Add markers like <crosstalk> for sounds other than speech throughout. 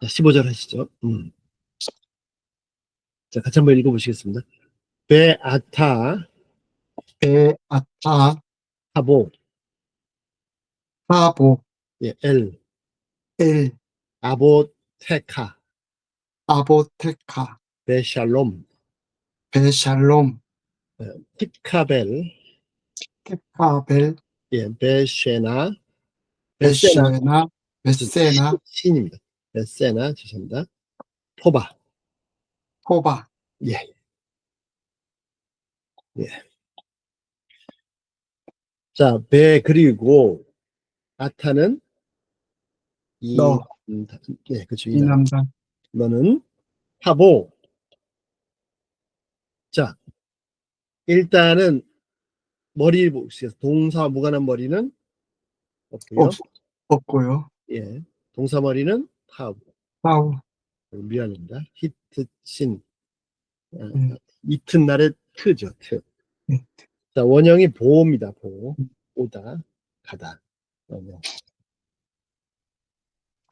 자, 15절 하시죠. 음. 자, 같이 한번 읽어보시겠습니다. 베아타 베아타 하보. 하보. 예, 엘. 엘. 아보테카. 아보테카. 베샬롬. 베샬롬. 티카벨. 테카벨. 예, 베쉐나. 베세나. 베샤나. 베세나. 신입니다. 베세나 죄송합니다. 포바 포바 예. 예. 자, 베 그리고 아타는 이 너. 음, 다- 예, 그렇죠. 이 남. 이남단 너는 하보. 자, 일단은 머리 보시겠어요. 동사 무관한 머리는 없고요. 없, 없고요 예. 동사 머리는 하보. 파우 미안합니다. 히트 신. 어, 음. 이튿날의 트죠. 트. 네. 자, 원형이 보입니다. 보. 음. 오다. 가다. 원형.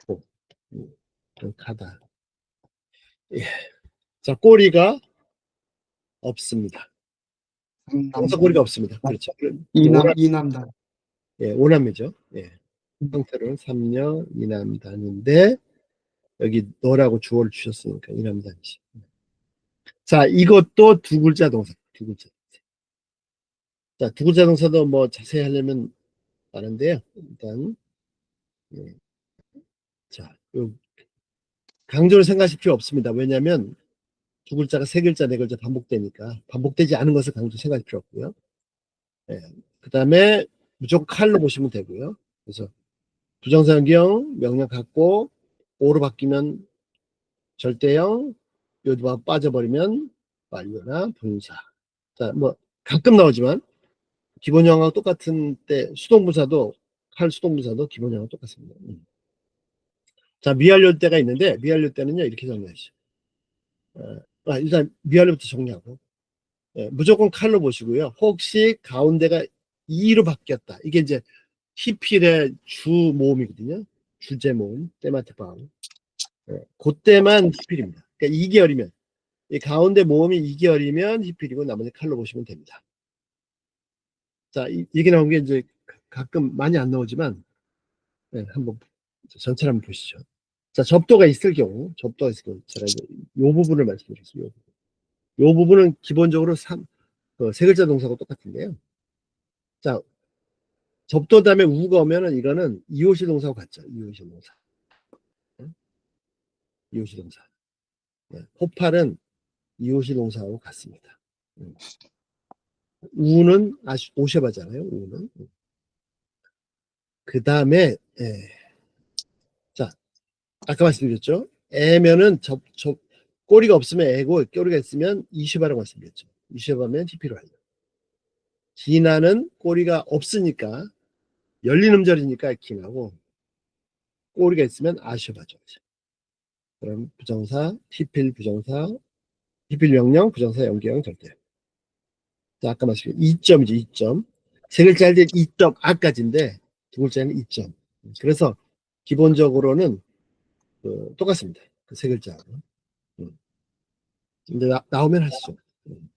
보. 음, 가다. 예. 자, 꼬리가 없습니다. 동사 꼬리가 없습니다. 그렇죠. 이남 이남단 예, 오남이죠. 예. 음. 형태로는 삼녀 이남단인데 여기 너라고 주어를 주셨으니까 이남단이지. 자, 이것도 두 글자 동사. 두 글자. 자, 두 글자 동사도 뭐 자세히 하려면 많은데요. 일단 예. 자, 요 강조를 생각하실 필요 없습니다. 왜냐하면 두 글자가 세 글자, 네 글자 반복되니까 반복되지 않은 것을 강조 생각할 필요 없고요. 예. 그 다음에 무조건 칼로 보시면 되고요. 그래서 부정사경 명령 갖고 오로 바뀌면 절대형 요두가 빠져버리면 완료나 분사. 자, 뭐 가끔 나오지만 기본 형하고 똑같은 때 수동부사도 칼 수동부사도 기본 형하고 똑같습니다. 음. 자, 미완료 때가 있는데 미완료 때는요 이렇게 정리하시죠. 어, 아, 일단 미완료부터 정리하고 예, 무조건 칼로 보시고요. 혹시 가운데가 2로 바뀌었다. 이게 이제 히필의 주 모음이거든요. 주제 모음, 때마트 방. 예, 그때만 히필입니다. 그러니까 2개월이면 이 가운데 모음이 2개월이면 히필이고 나머지 칼로 보시면 됩니다. 자, 이, 얘기 나온 게 이제 가- 가끔 많이 안 나오지만 예, 한번 전체를 한번 보시죠. 자, 접도가 있을 경우, 접도가 있을 경우, 제가 이제 요 부분을 말씀드리겠습니다. 요 부분. 요 부분은 기본적으로 삼, 그세 글자 동사하고 똑같은데요. 자, 접도 다음에 우가 오면은 이거는 이호시 동사하고 같죠. 이호시 동사. 응? 이호시 동사. 네. 호팔은 이호시 동사하고 같습니다. 응. 우는 아시, 오셔바잖아요. 우는. 그 다음에 예. 자, 아까 말씀드렸죠. 애면은 접, 접, 꼬리가 없으면 애고 꼬리가 있으면 이시바라고 말씀드렸죠. 이시바면 TP로 하죠. 기나는 꼬리가 없으니까 열린 음절이니까 기나고 꼬리가 있으면 아셔바죠. 그럼 부정사, 티필 부정사, 티필 명령, 부정사 연계형 절대. 자, 아까 말씀드린 2점이죠, 2점. 세 글자 할때 2점, 아까지인데 두 글자는 2점. 그래서 기본적으로는 그, 똑같습니다. 그 세 글자. 음. 근데 나, 나오면 하시죠. 음.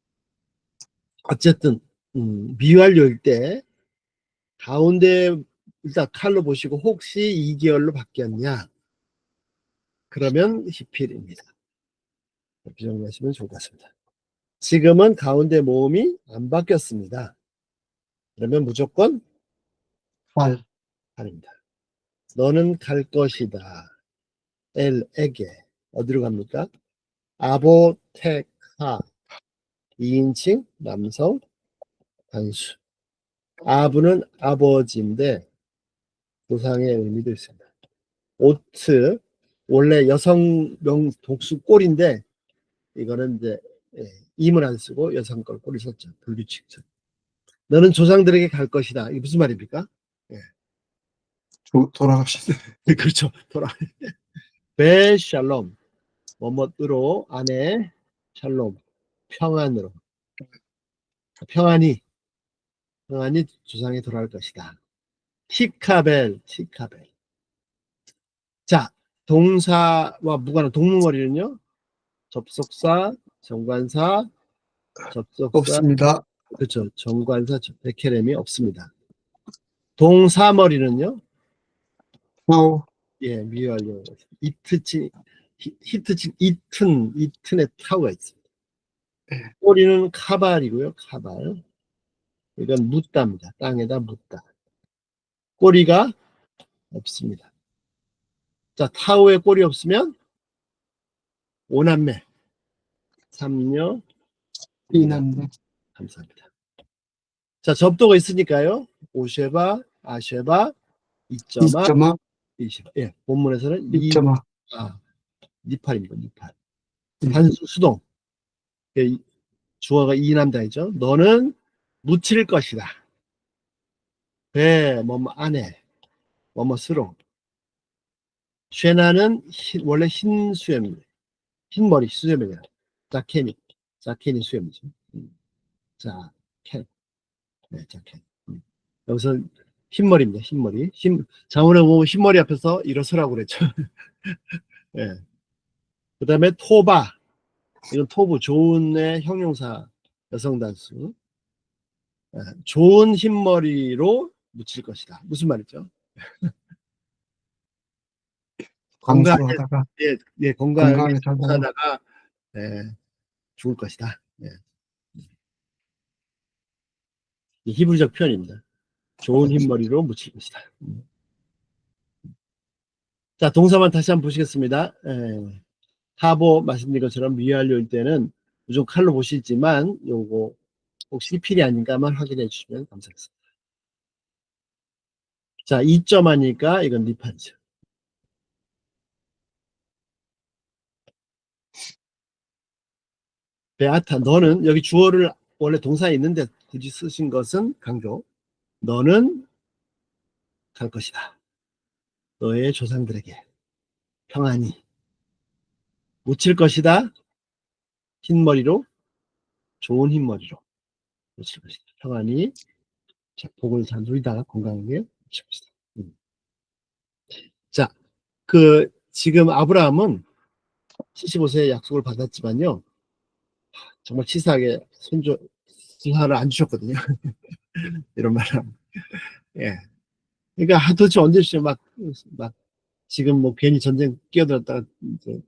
어쨌든 음, 미완료일 때 가운데 일단 칼로 보시고 혹시 2개월로 바뀌었냐 그러면 히필입니다. 이렇게 정리하시면 좋을 것 같습니다. 지금은 가운데 모음이 안 바뀌었습니다. 그러면 무조건 발 아닙니다. 너는 갈 것이다. 엘에게 어디로 갑니까? 아보테카 2인칭 남성 단수 아부는 아버지인데 조상의 의미도 있습니다. 오트 원래 여성명 독수 꼴인데 이거는 이제 예, 임을 안 쓰고 여성 걸 꼴을 썼죠. 불규칙적. 너는 조상들에게 갈 것이다. 이게 무슨 말입니까? 조- 돌아갑시다 <laughs> 그렇죠. 돌아. 베샬롬 뭐뭐으로 안에 샬롬 평안으로 평안이 평안이 주상에 돌아올 것이다. 티카벨 티카벨. 자 동사와 무관한 동물머리는요. 접속사, 정관사, 접속사, 없습니다. 그렇죠. 정관사, 백혜렘이 없습니다. 동사머리는요. 타오, 예, 미완료. 이트친, 히- 히트친, 이튼, 이튼에 타우가 있습니다. 네. 꼬리는 카발이고요, 카발. 이건 묻다입니다. 땅에다 묻다. 꼬리가 없습니다. 자, 타우에 꼬리 없으면 오남매, 삼녀, 이남매, 감사합니다. 자, 접도가 있으니까요. 오쉐바, 아쉐바, 이점아, 이점아, 이시바. 예, 본문에서는 이, 이점아, 아, 니팔입니다. 니팔. 음. 단수 수동. 예, 이- 주어가 이남자이죠. 너는 묻힐 것이다. 배, 뭐뭐 안에, 뭐뭐 스로. 쉐나는 흰- 원래 흰 수염입니다. 흰 머리 수염이에요. 자케니, 자케니 수염이죠. 음. 자, 캔. 네, 자켓. 음. 여기서 흰머리입니다. 흰머리. 흰, 보면 흰머리 앞에서 일어서라고 그랬죠. <laughs> 예. 그 다음에 토바. 이건 토부, 좋은의 형용사 여성 단수. 예, 좋은 흰머리로 묻힐 것이다. 무슨 말이죠? <laughs> 건강하게, 강수하다가 예, 예, 살다가 살다가, 예, 죽을 것이다. 예. 이 히브리적 표현입니다. 좋은 흰머리로 묻힐 것이다. 음. 자, 동사만 다시 한번 보시겠습니다. 예. 하보 말씀드린 것처럼 미완료일 때는 무조건 칼로 보시지만 요거 혹시 필이 아닌가만 확인해 주시면 감사하겠습니다. 자, 2점 하니까 이건 리판이죠. 베아타, 너는 여기 주어를 원래 동사에 있는데 굳이 쓰신 것은 강조. 너는 갈 것이다. 너의 조상들에게 평안히 묻힐 것이다. 흰머리로 좋은 흰머리로 것이다. 평안히 자, 복을 잘 누리다가 건강하게 것이다. 음. 자, 그 지금 아브라함은 75세의 약속을 받았지만요. 정말 치사하게 손주 수사를 안 주셨거든요. <laughs> 이런 말은. 예. 그러니까 아, 도대체 언제 주죠? 막, 막, 지금 뭐 괜히 전쟁 끼어들었다가 이제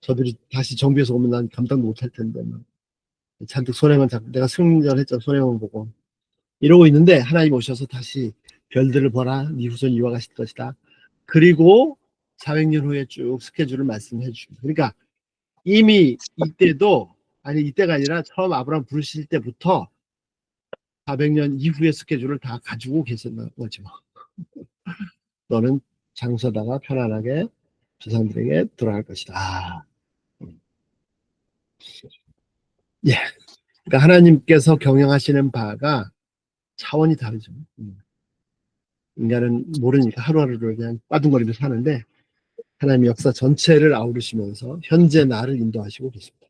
저들이 다시 정비해서 오면 난 감당도 못할 텐데, 막. 잔뜩 손해만 잡고, 내가 승리를 했잖아, 손해만 보고. 이러고 있는데, 하나님 오셔서 다시 별들을 보라, 네 후손 이와 같을 것이다. 그리고 400년 후에 쭉 스케줄을 말씀해 주십니다. 그러니까 이미 이때도, 아니, 이때가 아니라 처음 아브라함 부르실 때부터 400년 이후의 스케줄을 다 가지고 계셨나 거죠. <laughs> 너는 장서다가 편안하게 조상들에게 돌아갈 것이다. 아. 음. 예. 그러니까 하나님께서 경영하시는 바가 차원이 다르죠. 음. 인간은 모르니까 하루하루를 그냥 빠둥거리며 사는데 하나님의 역사 전체를 아우르시면서 현재 나를 인도하시고 계십니다.